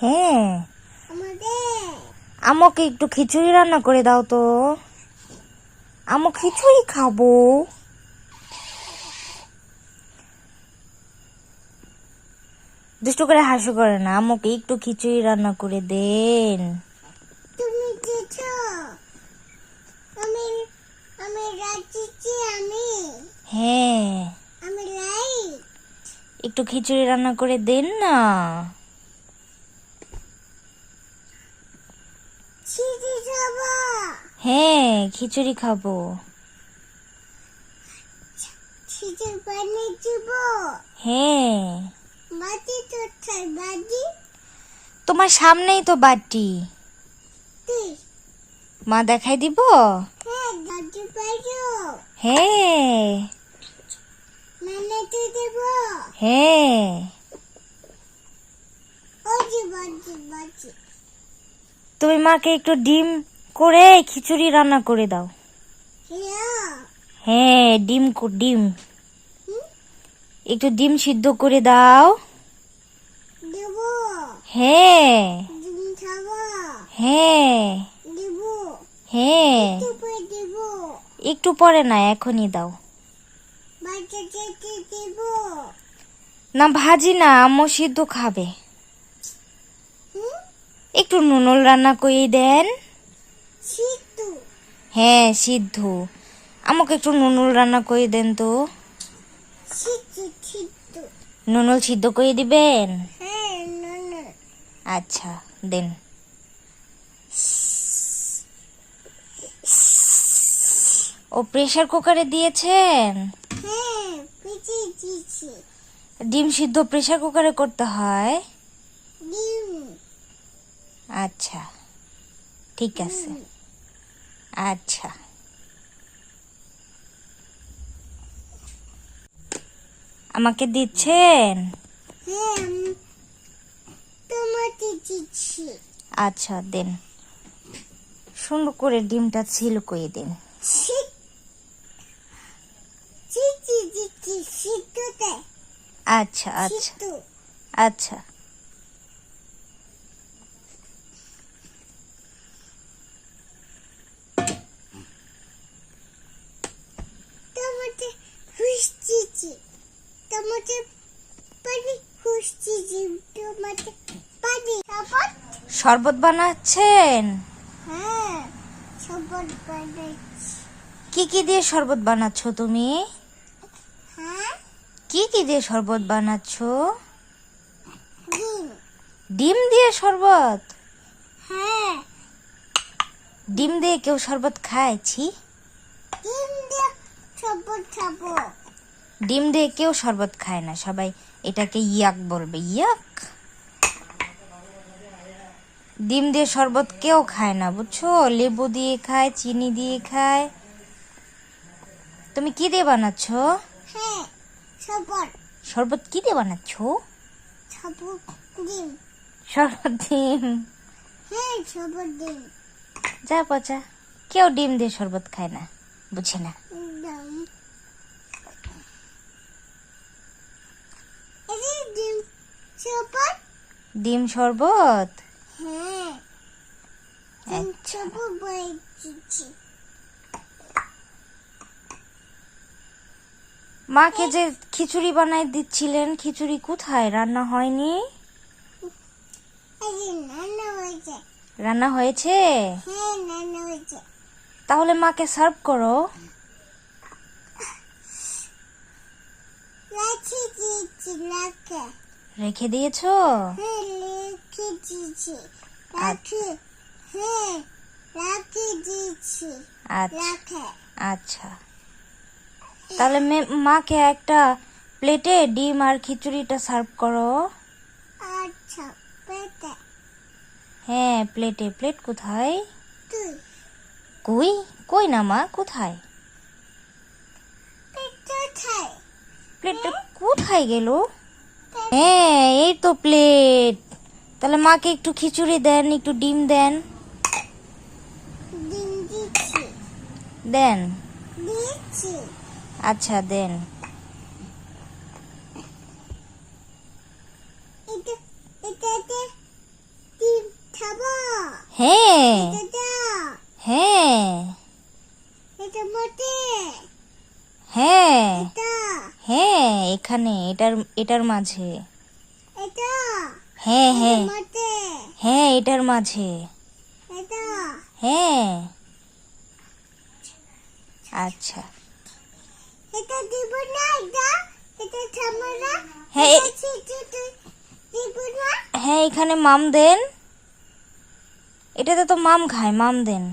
হ্যাঁ আমাকে একটু খিচুড়ি রান্না করে দাও তো। আমু খিচুড়ি খাব। দুষ্টু করে হাসু করে না আমাকে একটু খিচুড়ি রান্না করে দেন। তুমি আমি আমি রাজিছি আমি? হ্যাঁ। একটু খিচুড়ি রান্না করে দেন না। হ্যাঁ খিচুড়ি খাব। হ্যাঁ। তোমার সামনেই তো বাটি। মা দেখাই দিব? হ্যাঁ। হ্যাঁ। তুমি মাকে একটু ডিম করে খিচুড়ি রান্না করে দাও। হ্যাঁ ডিম ডিম। একটু ডিম সিদ্ধ করে দাও। হ্যাঁ। হ্যাঁ। হ্যাঁ। একটু পরে না, এখনই দাও। না, ভাজি না, আম্মু সিদ্ধ খাবে। একটু নুনুল রান্না করে দেন। হ্যাঁ সিদ্ধ। আমাকে একটু নুনুল রান্না করে দেন তো। নুনুল সিদ্ধ করে দিবেন? আচ্ছা দেন। ও প্রেশার কুকারে দিয়েছেন? ডিম সিদ্ধ প্রেসার কুকারে করতে হয়? ডিম। আচ্ছা ঠিক আছে। আচ্ছা। আমাকে দিচ্ছেন? হ্যাঁ আচ্ছা দেন। সুন্দর করে ডিমটা ছিল করে দিন। আচ্ছা আচ্ছা। আচ্ছা। শরবত বানাচ্ছেন? হ্যাঁ কি কি দিয়ে শরবত বানাচ্ছ তুমি? কি কি দিয়ে শরবত বানাচ্ছ? ডিম। দিয়ে শরবত? হ্যাঁ। ডিম দিয়ে কেউ শরবত খায়? ছি। ডিম দিয়ে সাপট খাব। ডিম দিয়ে কেউ শরবত খায় না সবাই এটাকে ইয়াক বলবে ইয়াক। ডিম দিয়ে শরবত কেউ খায় না বুঝছ? লেবু দিয়ে খায় চিনি দিয়ে খায়। তুমি কি দিয়ে বানাচ্ছ? হ্যাঁ। শরবত। কি দিয়ে বানাচ্ছ? ডিম। শরবত ডিম। হ্যাঁ ডিম। যা পচা। কেউ ডিম দিয়ে শরবত খায় না বুঝে না। ডিম শরবত। হ্যাঁ আচ্ছা। মাকে যে খিচুড়ি বানাই দিচ্ছিলেন। খিচুড়ি কোথায়? রান্না হয়নি? হয়েছে। রান্না হয়েছে? হ্যাঁ তাহলে মাকে সার্ভ করো। রেখে দিয়েছ হ্যাঁ হ্যাঁ আচ্ছা। আচ্ছা। তাহলে মে- মাকে একটা প্লেটে ডিম আর খিচুড়িটা সার্ভ করো। আচ্ছা পেটে হ্যাঁ প্লেটে। প্লেট কোথায়? কই? কই না মা কোথায়? প্লেটটা কোথায় গেল? হ্যাঁ এই তো প্লেট। তাহলে মাকে একটু খিচুড়ি দেন একটু ডিম দেন। দেন। আচ্ছা দেন এটা এটা খাব। হ্যাঁ। হ্যাঁ। এটা মোটে। হ্যাঁ। হ্যাঁ এখানে এটার এটার মাঝে। এটা। হ্যাঁ হ্যাঁ। হ্যাঁ এটার মাঝে। এটা। হ্যাঁ। আচ্ছা। এটা দিব না এটা। এটা থামো না। হ্যাঁ, হ্যাঁ এখানে মাম দেন। এটাতে তো মাম খায় মাম দেন।